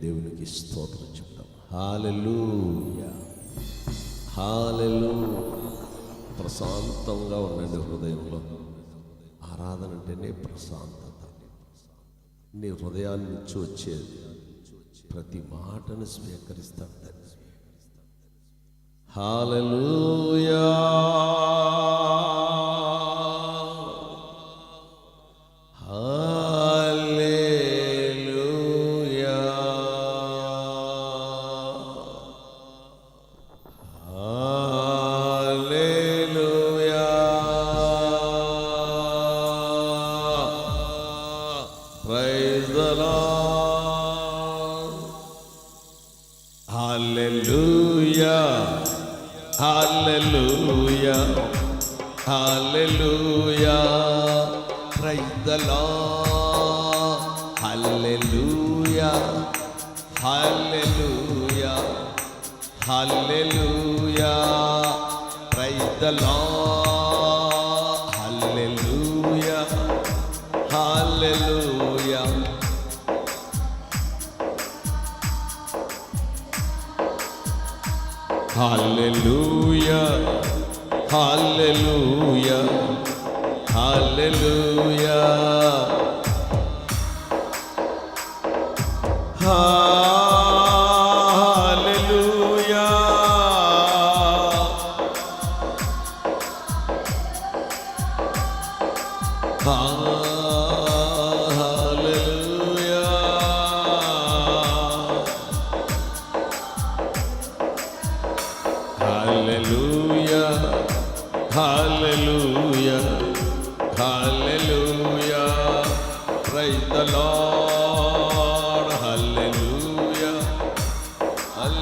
దేవునికి స్తోత్రం చెప్తాం హాలెలూయ. హాలెలు ప్రశాంతంగా ఉండండి హృదయంలో. ఆరాధన అంటేనే ప్రశాంతత. నీ హృదయాన్ని నుంచి వచ్చేది. ప్రతి మాటను స్వీకరిస్తాడు తండ్రి. Hallelujah. the Lord. Hallelujah. Hallelujah. Hallelujah. Praise the Lord. Hallelujah. Hallelujah. Hallelujah. Hallelujah. Hallelujah.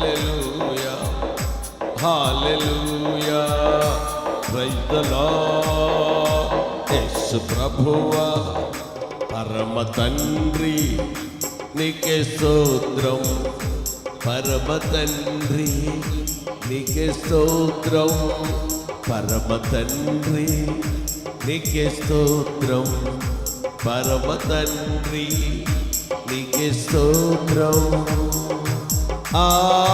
Hallelujah. Hallelujah. Praise the Lord. Yesu ప్రభువా పరమ తండ్రి నీకే స్తోత్రం పరమ తండ్రి నీకే స్తోత్రం పరమ తండ్రి నీకే స్తోత్రం పరమ తండ్రి నీకే స్తోత్రం Hallelujah.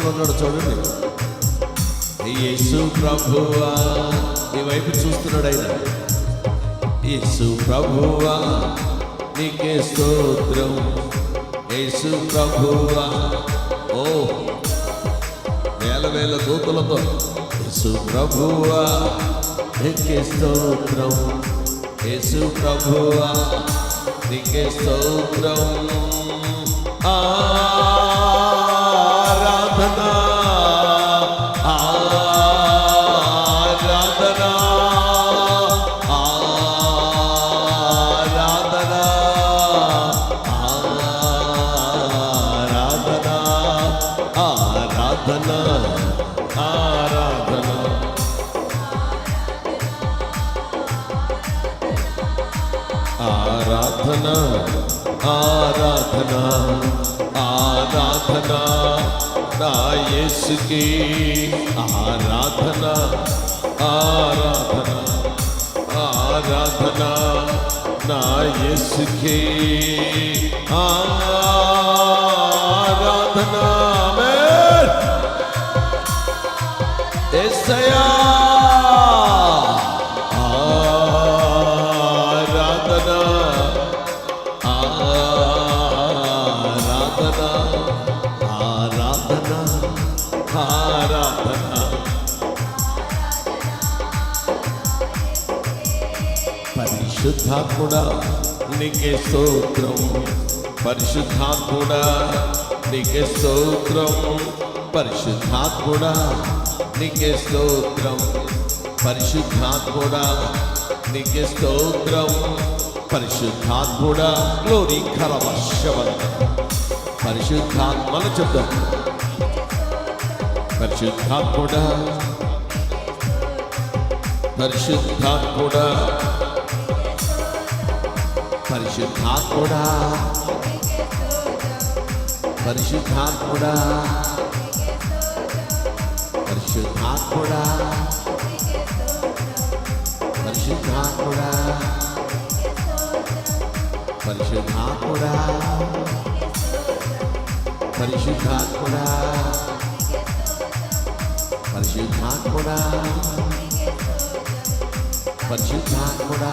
పర్లోకంలో ఉన్నాడు చూడండి. యేసు ప్రభువా నీ వైపు చూస్తున్నాడు ఆయన. యేసు ప్రభువా నీకే స్తోత్రం. యేసు ప్రభువా ఓ. వేల వేల దూతలతో యేసు ప్రభువా నీకే స్తోత్రం. యేసు ప్రభువా నీకే స్తోత్రం. ఆ. आराधना आराधना ना यीशु की आराधना आराधना आराधना ना यीशु की आराधना में। ऐसा పరిశుద్ధాత్ముడా నీకే స్తోత్రం పరిశుద్ధాత్ముడా నీకే స్తోత్రం పరిశుద్ధాత్ముడా నీకే స్తోత్రం పరిశుద్ధాత్ముడా నీకే స్తోత్రం పరిశుద్ధాత్ముడా గ్లోరీ కరవశవంత పరిశుద్ధాత్మల చెప్దాం పరిశుద్ధాత్ముడా పరిశుద్ధాత్ముడా పరిశుద్ధాత్ముడా పరిశుద్ధాత్ముడా పరిశుద్ధాత్ముడా పరిశుద్ధాత్ముడా పరిశుద్ధాత్ముడా పరిశుద్ధాత్ముడా పరిశుద్ధాత్ముడా పరిశుద్ధాత్ముడా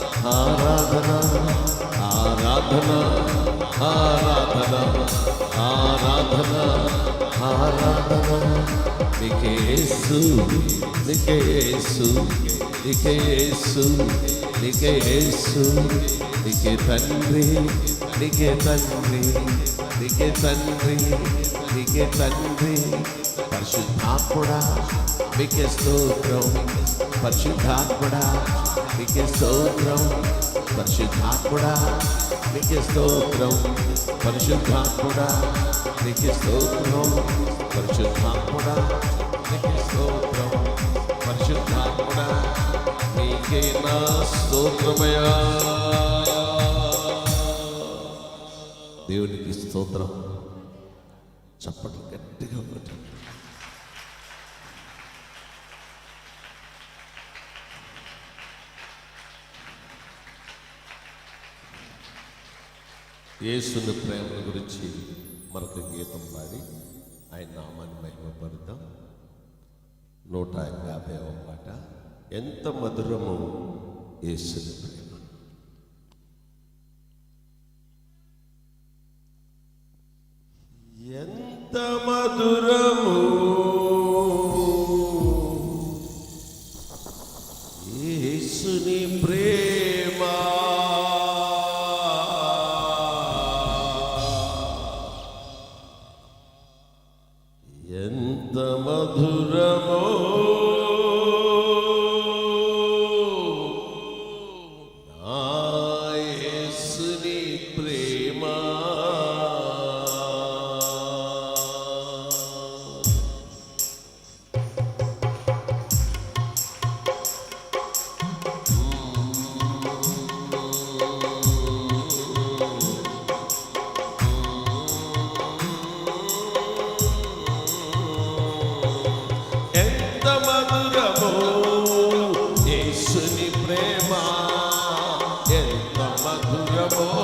ఆరాధన ఆరాధన ఆరాధన ఆరాధన ఆరాధన నికేసు నికేసు నికేసు నికేసు నికే తండ్రి నికే తండ్రి నికే తండ్రి నికే తండ్రి పరిశుద్ధాత్ముడా నికే స్తోత్రం పరిశుద్ధాత్ముడా నీకే స్తోత్రం. పరిశుద్ధాత్ముడా నీకే స్తోత్రం. పరిశుద్ధాత్ముడా నీకే స్తోత్రం. పరిశుద్ధాత్ముడా నీకే స్తోత్రం. పరిశుద్ధాత్ముడా నీకే నా స్తోత్రమయా దేవునికి స్తోత్రం. చప్పట్లు యేసుని ప్రేమ గురించి మరొక గీతం పాడి ఆయన నామాన్ని మహిమపడతాం నూట యాభై పాట ఎంత మధురము యేసుని ప్రేమ. ఎంత మధురమో amor.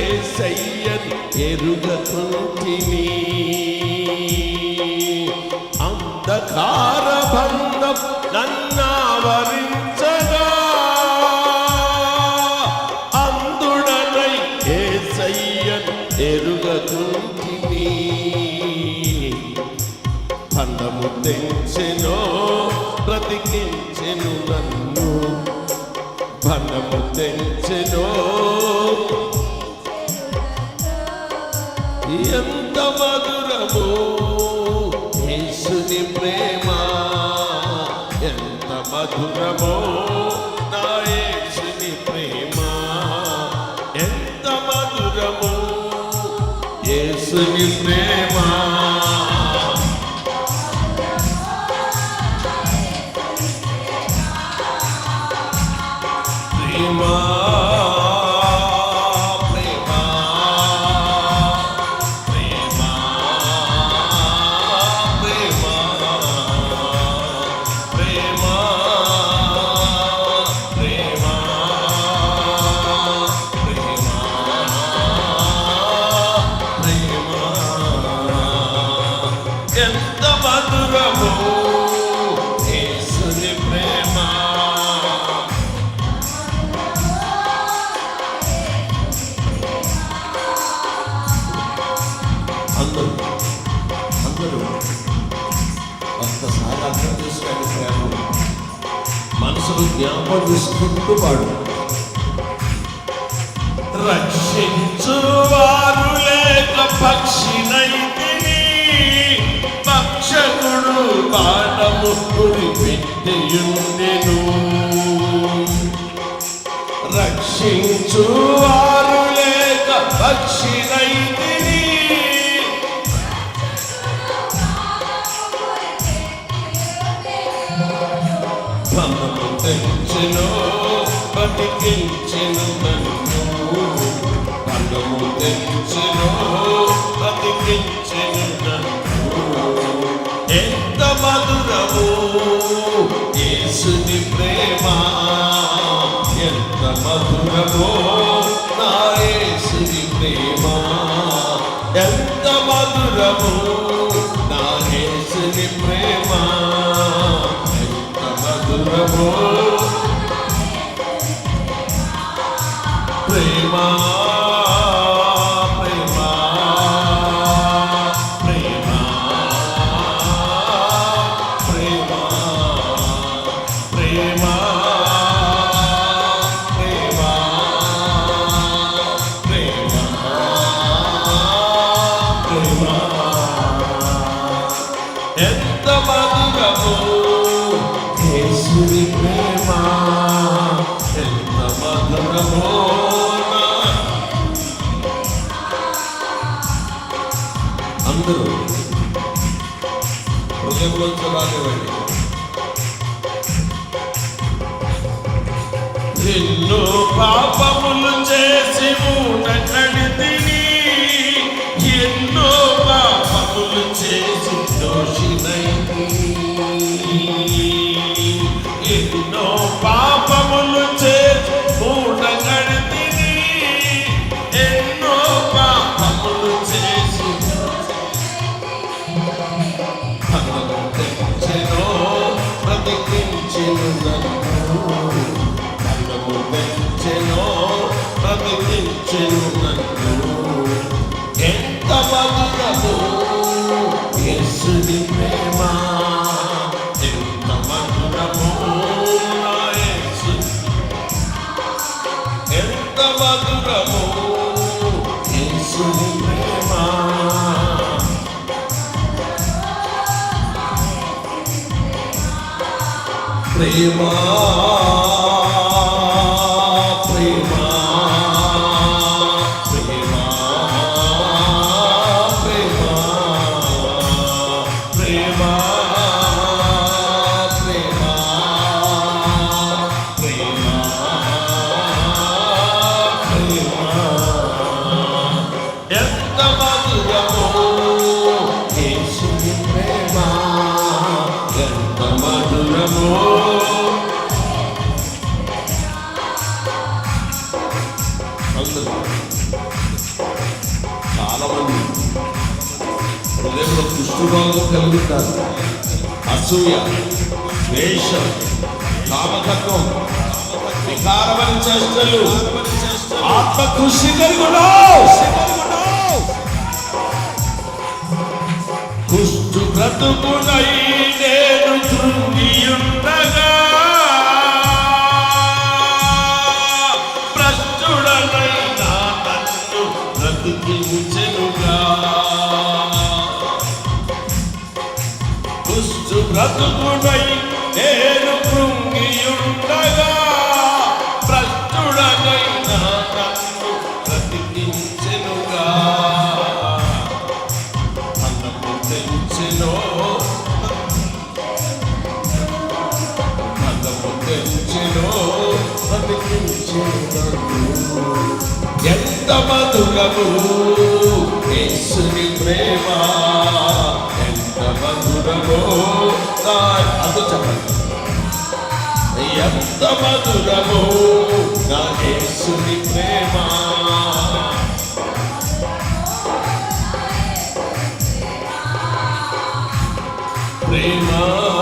ఏసయ్యను ఎరుగకుంటిని అంధకార బంధం నన్నావరిని Sri Prema. మధురము యేసుని ప్రేమ. అందరూ అందరూ ఒక్కసారి అర్థం చేసుకోండి ప్రేమ. మనసును జ్ఞాపకం చేసుకుంటూ వాడు రక్షించు వారు లేక పక్షినైతిని బాణము గురి పెట్టియుండెను. రక్షించు వారు లేక పక్షినైతిని మమ్మను తెంచెను బతికించెను నన్ను. పండము తెంచెను ప్రభో నాయసుని ప్రేమ. ఎంత మధురము నాయసుని ప్రేమ. ఎంత మధురమో శుభాదేవండి ఎన్నో పాపములు చేసి ఉన్నట్టు मा హృదయంలో కలుగుతారు అసూయ ద్వేషం కామతత్వం వికారమైన చేష్టలు ఆత్మ కృషి కలుగును. కుష్టు బ్రతుకునై ఎంత మధురము యేసుని ప్రేమ ఎంత మధురమో అందు చెప్పండి. ఎంత మధురము నా యేసుని ప్రేమ. ప్రేమ.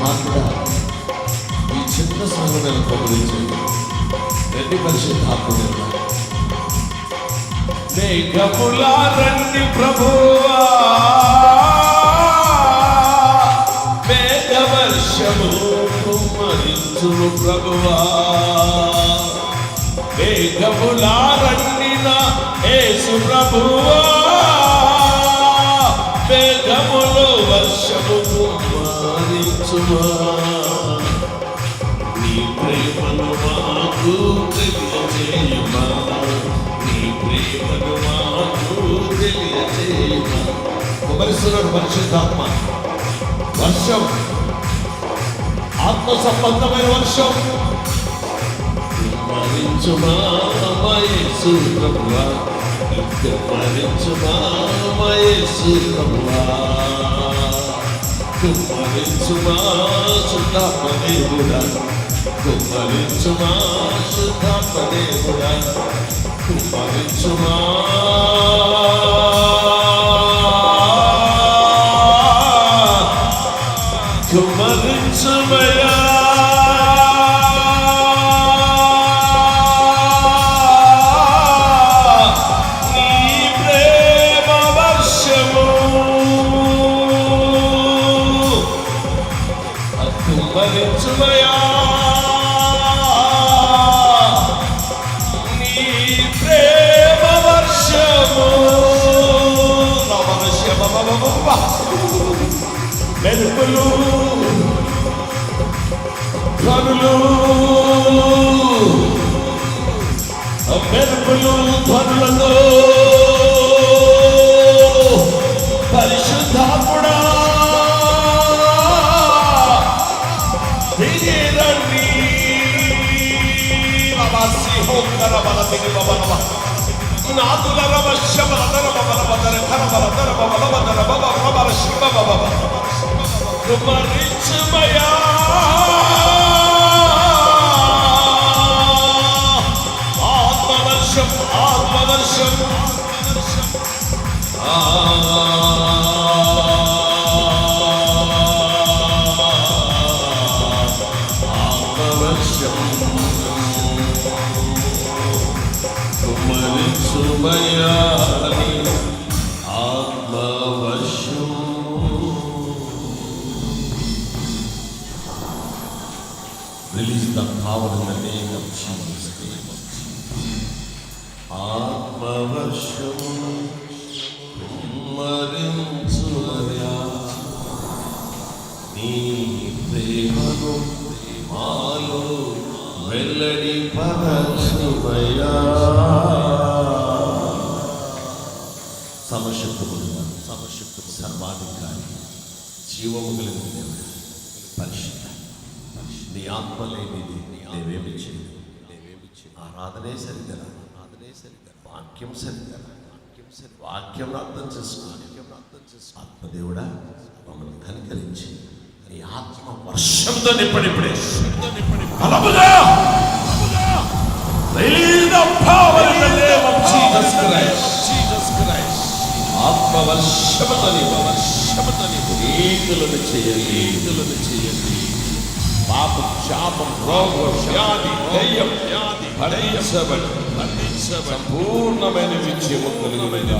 కాకుండా ఈ చిన్న సంఘటన ప్రకటించండి ఎన్ని పరిశుద్ధ ఆత్మదేవుడు మేఘములా రండి ప్రభువా. నీ ప్రేమను మాకు తెలియజేయమా నీ ప్రేమను మాకు తెలియజేయమా కుమరిస్తున్నాడు పరిశుద్ధాత్మ. వర్షం. ఆత్మ సంబంధమైన వర్షం. కుమ్మరించుమా మయేసు ప్రభువా. కుమ్మరించుమా మయేసు ప్రభువా. కుమ్మరించుమా శుద్ధాత్మదేవుడా కుమ్మరించుమా శుద్ధాత్మదేవుడా కుమ్మరించుమా కుమ్మరించుమయా నీ ప్రేమ వర్షము. మెరుపులు ధ్వనులు. మెరుపులు ధ్వనులతో Ah, ah, ah. Is the power in the name of Jesus. ఆత్మవర్షము కుమ్మరించుమయా నీ ప్రేమను మాలో వెల్లడి పరచుమయా సమశక్తుడు సమశక్తుడు సర్వాధికారి జీవము కలిగిన దేవుడు పరిశుద్ధ ఆత్మ లేనిది నీవేమి చేయదు ఆరాధనే సరిగల ఆరాధనే సరిగల వాక్యం సరిగల వాక్యం సరి వాక్యం అర్థం చేసుకోవాలి. అర్థం చేసుకో ఆత్మదేవుడా మమ్మల్ని కనికరించి నీ ఆత్మ వర్షంతో నింపడిప్పుడే బలముగా. ఆత్మ వర్షముతని నీతులను చేయండి. చేయండి. పాపం శాపం రోగం వ్యాధి దయ్యం వ్యాధి భరించబడి భరించబడి సంపూర్ణమైన విజయము కలిగిన